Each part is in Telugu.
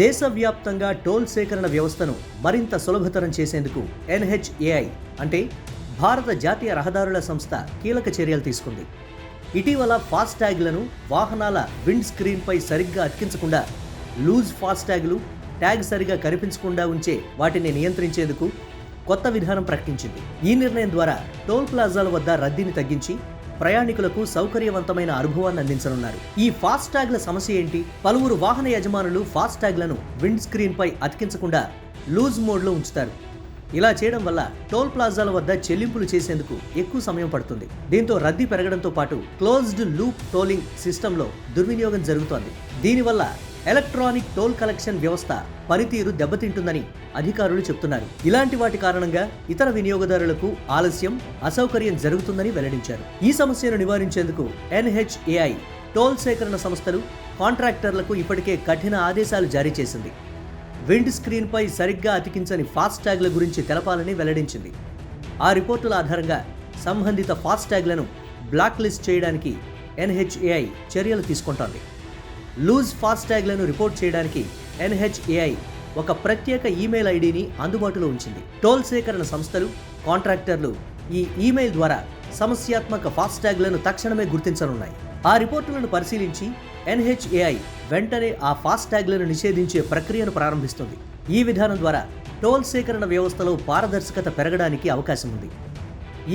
దేశవ్యాప్తంగా టోల్ సేకరణ వ్యవస్థను మరింత సులభతరం చేసేందుకు ఎన్హెచ్ఏఐ అంటే భారత జాతీయ రహదారుల సంస్థ కీలక చర్యలు తీసుకుంది. ఇటీవల ఫాస్టాగ్లను వాహనాల విండ్ స్క్రీన్పై సరిగ్గా అతికించకుండా లూజ్ ఫాస్టాగ్లు ట్యాగ్ సరిగా కనిపించకుండా ఉంచే వాటిని నియంత్రించేందుకు కొత్త విధానం ప్రకటించింది. ఈ నిర్ణయం ద్వారా టోల్ ప్లాజాల వద్ద రద్దీని తగ్గించి ప్రయాణికులకు సౌకర్యవంతమైన అనుభవాన్ని అందించనున్నారు. ఈ ఫాస్టాగ్ల సమస్య ఏంటి? పలువురు వాహన యజమానులు ఫాస్టాగ్లను విండ్ స్క్రీన్ పై అతికించకుండా లూజ్ మోడ్లో ఉంచుతారు. ఇలా చేయడం వల్ల టోల్ ప్లాజాల వద్ద చెల్లింపులు చేసేందుకు ఎక్కువ సమయం పడుతుంది. దీంతో రద్దీ పెరగడంతో పాటు క్లోజ్డ్ లూప్ టోలింగ్ సిస్టంలో దుర్వినియోగం జరుగుతోంది. దీనివల్ల ఎలక్ట్రానిక్ టోల్ కలెక్షన్ వ్యవస్థ పనితీరు దెబ్బతింటుందని అధికారులు చెప్తున్నారు. ఇలాంటి వాటి కారణంగా ఇతర వినియోగదారులకు ఆలస్యం అసౌకర్యం జరుగుతుందని వెల్లడించారు. ఈ సమస్యను నివారించేందుకు ఎన్హెచ్ఏఐ టోల్ సేకరణ సంస్థలు కాంట్రాక్టర్లకు ఇప్పటికే కఠిన ఆదేశాలు జారీ చేసింది. విండ్ స్క్రీన్పై సరిగ్గా అతికించని ఫాస్టాగ్ల గురించి తెలపాలని వెల్లడించింది. ఆ రిపోర్టుల ఆధారంగా సంబంధిత ఫాస్టాగ్లను బ్లాక్ లిస్ట్ చేయడానికి ఎన్హెచ్ఏఐ చర్యలు తీసుకుంటోంది. లూజ్ ఫాస్టాగ్లను రిపోర్ట్ చేయడానికి ఎన్హెచ్ఏఐ ఒక ప్రత్యేక ఈమెయిల్ ఐడిని అందుబాటులో ఉంచింది. టోల్ సేకరణ సంస్థలు కాంట్రాక్టర్లు ఈ ఈమెయిల్ ద్వారా సమస్యాత్మక ఫాస్టాగ్లను తక్షణమే గుర్తించనున్నాయి. ఆ రిపోర్టులను పరిశీలించి ఎన్హెచ్ఏఐ వెంటనే ఆ ఫాస్టాగ్లను నిషేధించే ప్రక్రియను ప్రారంభిస్తుంది. ఈ విధానం ద్వారా టోల్ సేకరణ వ్యవస్థలో పారదర్శకత పెరగడానికి అవకాశం ఉంది.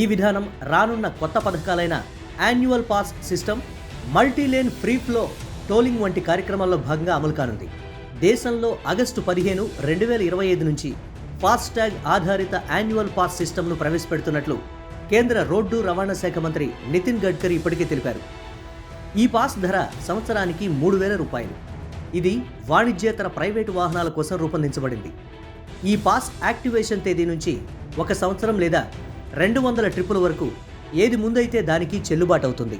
ఈ విధానం రానున్న కొత్త పథకాలైన annual pass system multilane free flow tolling వంటి కార్యక్రమాల్లో భాగంగా అమలు కానుంది. దేశంలో ఆగస్టు పదిహేను రెండు వేల ఇరవై ఐదు నుంచి ఫాస్టాగ్ ఆధారిత యాన్యువల్ పాస్ సిస్టమ్ను ప్రవేశపెడుతున్నట్లు కేంద్ర రోడ్డు రవాణా శాఖ మంత్రి నితిన్ గడ్కరీ ఇప్పటికే తెలిపారు. ఈ పాస్ ధర సంవత్సరానికి మూడు వేల రూపాయలు. ఇది వాణిజ్యేతర ప్రైవేటు వాహనాల కోసం రూపొందించబడింది. ఈ పాస్ యాక్టివేషన్ తేదీ నుంచి ఒక సంవత్సరం లేదా రెండు వందల ట్రిప్పుల వరకు ఏది ముందైతే దానికి చెల్లుబాటు అవుతుంది